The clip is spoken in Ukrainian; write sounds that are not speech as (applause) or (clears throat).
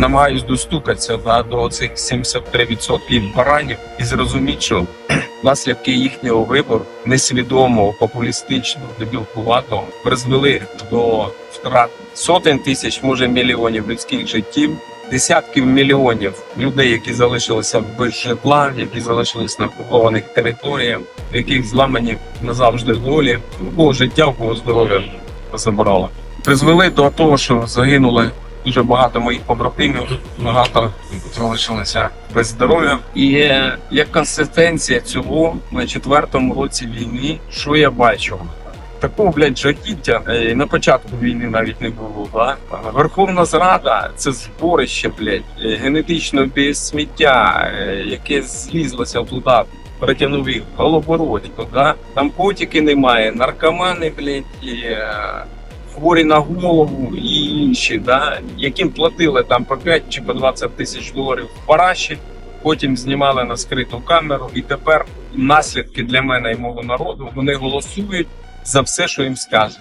намагаюсь достукатися да, до цих 73% баранів і зрозуміти, що (clears throat) наслідки їхнього вибору несвідомого, популістичного, дебілкуватого призвели до втрат сотень тисяч, може мільйонів людських життів, десятків мільйонів людей, які залишилися без житла, які залишились на окупованих територіях, яких зламані назавжди долі, кого життя, кого здоров'я забрало. Призвели до того, що загинули дуже багато моїх побратимів, багато залишилися без здоров'я. І як консистенція цього на четвертому році війни, що я бачу? Такого, блядь, жахіття е, на початку війни навіть не було. Да? Верховна Зрада це зборище, блядь, е, генетичного біосміття, е, яке злізлося туди, перетягнув їх голобородько, да? Там котики немає, наркомани, блядь, і, хворі на голову інші, да? яким платили там по 5 чи по 20 тисяч доларів в параші, потім знімали на скриту камеру, і тепер наслідки для мене і мого народу вони голосують за все, що їм скаже.